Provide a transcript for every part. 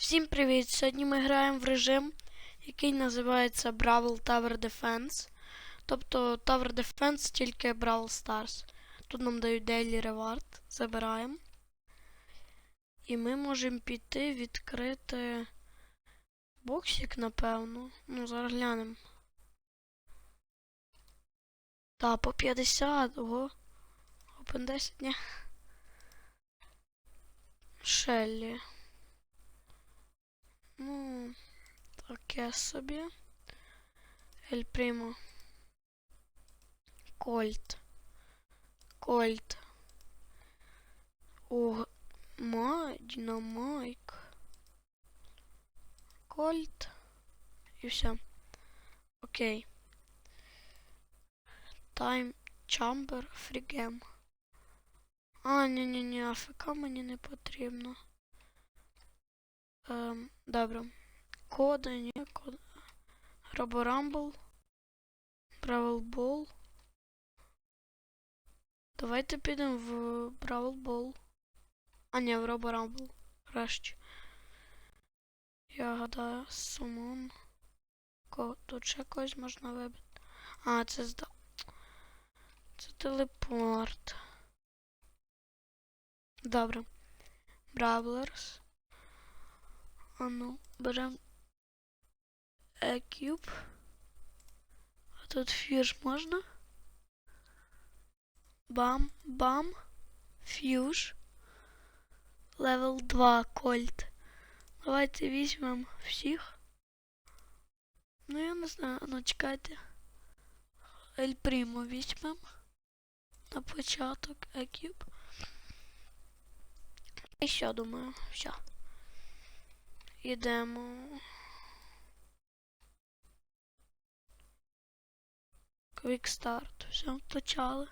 Всім привіт! Сьогодні ми граємо в режим, який називається Brawl Tower Defense. Тобто Tower Defense тільки Brawl Stars. Тут нам дають Daily Reward. Забираємо. І ми можемо піти відкрити боксик, напевно. Ну, зараз глянемо. Та, по 50, ого. Open 10, ні. Шеллі. Ну, таке собі. Ель Примо. Кольт. Кольт. О, май, динамайк. Кольт. І все. Окей. Тайм Чамбер Фрігем. А, ні-ні-ні, АФК мені не потрібно. Ем, добре. Коди, ні, коди. Роборамбл. Бравл. Давайте підемо в Бравл. А, ні, в Роборамбл. Краще. Я гадаю, Сумон. Ко... Тут ще когось можна вибити. А, це зда... Це телепорт. Добре. Бравлерс. А ну, берем Екюб. А тут фьюж можна? Бам, бам. Фьюж. Левел 2 кольт. Давайте візьмемо всіх. Ну я не знаю, ну чекайте. Ель Примо візьмемо. На початок Екюб. І що думаю, все. Quick start. Все, почали.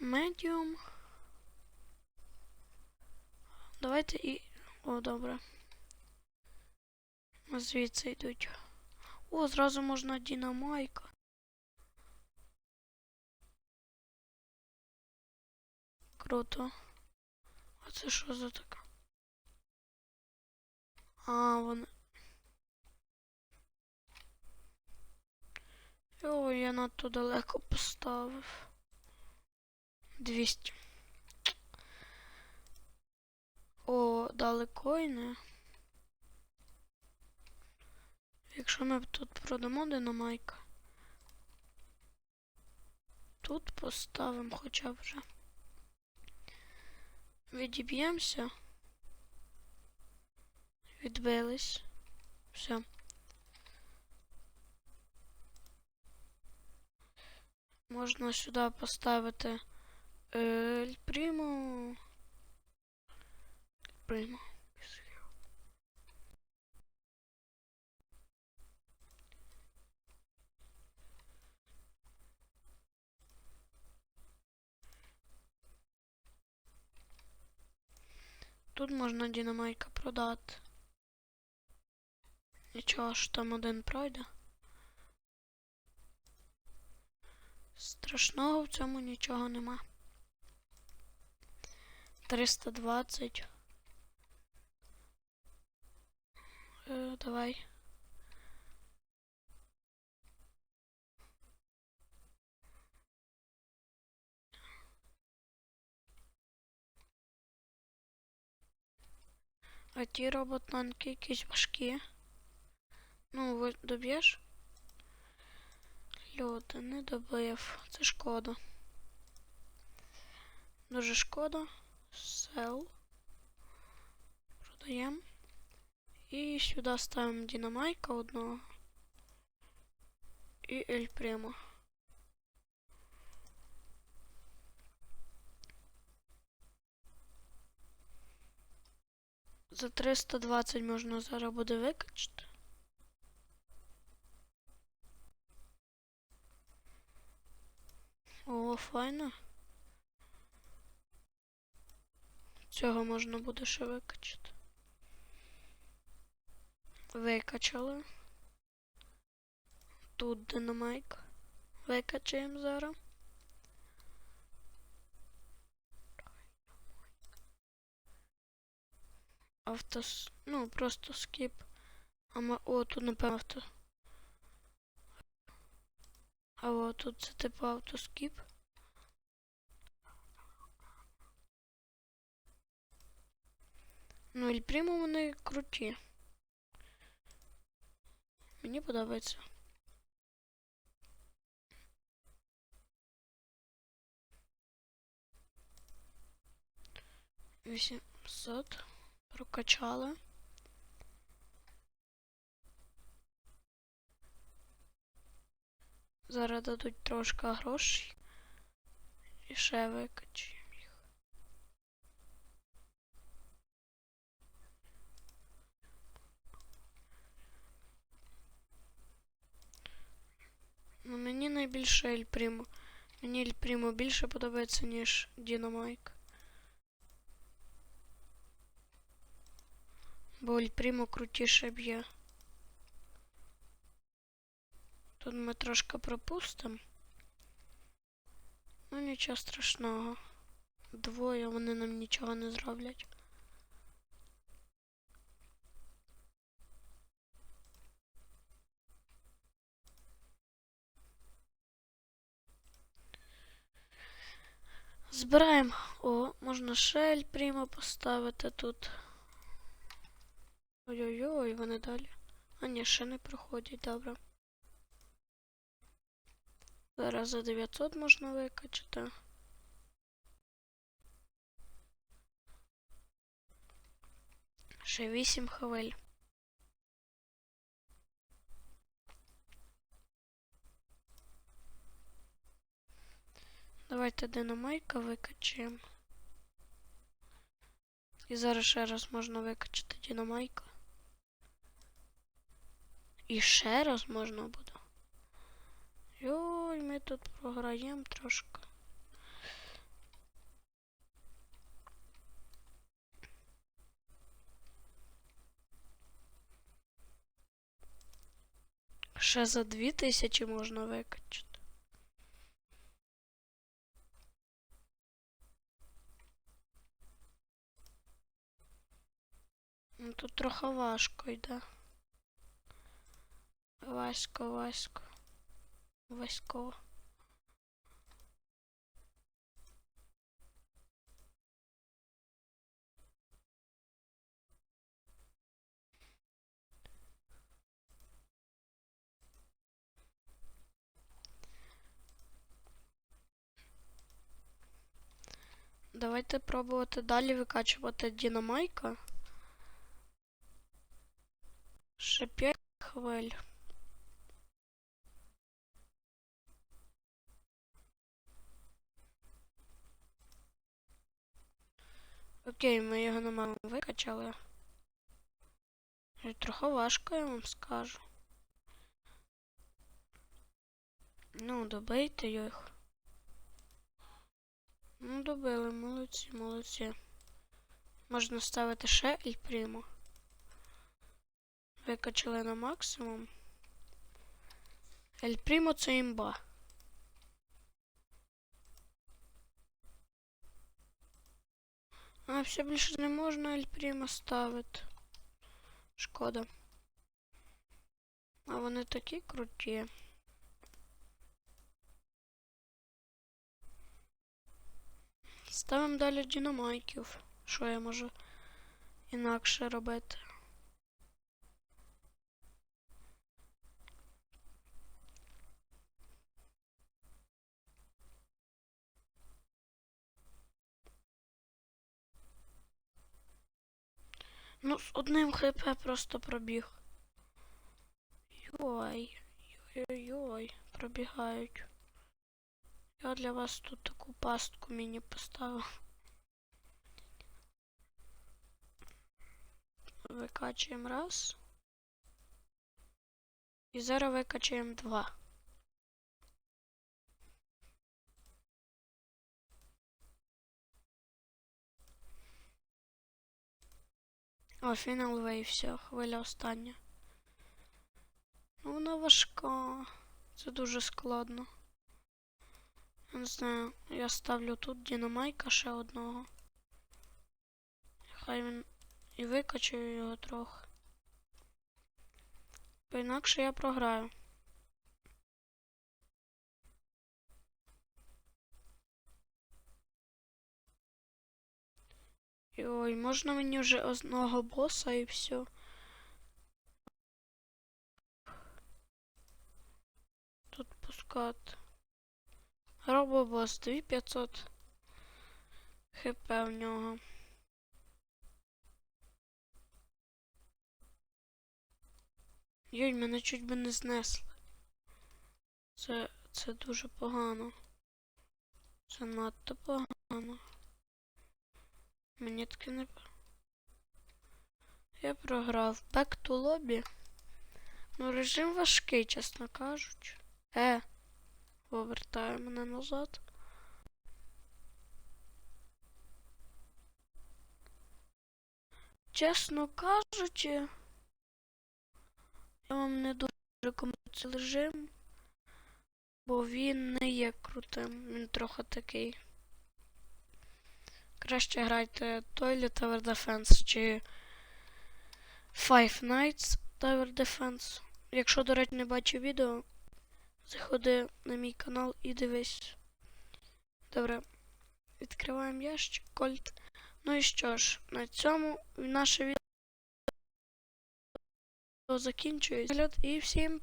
Медіум. Давайте і... О, добре. Звідси йдуть. О, зразу можна динамайка. Круто. А це що за таке? А, вон. О, я надто далеко поставив. 200. О, дали коїни. Якщо ми тут продамо динамайка, тут поставимо хоча б вже. Відіб'ємося. Відбились. Все. Можна сюди поставити Ель Примо. Примо. Тут можна динамайка продати. Нічого ж там один пройде. Страшного в цьому нічого нема. 320. Е, давай. А ті роботанки якісь важкі. Ну, доб'єш? Люди, не добив. Це шкода. Дуже шкода. Сел. Продаємо. І сюди ставимо динамайка одного. І Ель Примо. За 320 можна зараз буде викачати. О, файно. Цього можна буде ще викачати. Викачали. тут динамайк. Викачаємо зараз. Автос... Ну, просто скіп. А ма... О, тут напевно авто. А о, тут це типу автоскіп. Ну, Прімо вони круті. Мені подобається. Вісімсот. Прокачали. Зараз дадуть трошки грошей. І ще викачуємо їх. Ну, мені найбільше Ель Прімо. Мені Ель Прімо більше подобається, ніж Дінамайк. Бо Ель крутіше б'є. Тут ми трошки пропустимо. Ну нічого страшного. Двоє вони нам нічого не зроблять. Збираємо. О, можна шель прямо поставити тут. Ой-ой-ой, вони далі. А ні, ще не проходять, добре. Зараз за 900 можна викачати. Ще 8 хвиль. Давайте динамайка викачаємо. І зараз ще раз можна викачати динамайка. І ще раз можна буде. Йой, ми тут програємо трошки. Ще за дві тисячі можна викачати. Ну тут трохи важко йде. Важко, важко. Васько. Давайте пробувати далі викачувати динамайка. Ще 5 хвиль. Окей, ми його на маму викачали. Трохи важко, я вам скажу. Ну, добийте їх. Ну, добили, молодці, молодці. Можна ставити ще Ель Прімо. Викачали на максимум. Ель Прімо це імба. А, все більше не можна Ель ставити. Шкода. А вони такі круті. Ставимо далі динамайків. Що я можу інакше робити? Ну, з одним хп просто пробіг. Йой, йой-йой, пробігають. Я для вас тут таку пастку мені поставив. Викачуємо раз. І зараз викачуємо два. О, фінал вей, все, хвиля остання. Ну, вона важка. Це дуже складно. Я не знаю, я ставлю тут динамайка ще одного. Хай він і викачаю його трохи. Бо інакше я програю. Ой, можна мені вже одного боса і все. Тут пускати. Робобос 2500 хп в нього. Йой, мене чуть би не знесли. Це, це дуже погано. Це надто погано. Мені таке не. Я програв. Back to lobby. Ну, режим важкий, чесно кажучи. Е. Повертає мене назад. Чесно кажучи, я вам не дуже рекомендую цей режим, бо він не є крутим, він трохи такий. Краще грайте Toilet Tower Defense чи Five Nights Tower Defense. Якщо, до речі, не бачив відео, заходи на мій канал і дивись. Добре. Відкриваємо ящик, кольт. Ну і що ж, на цьому наше відео закінчується. І всім па-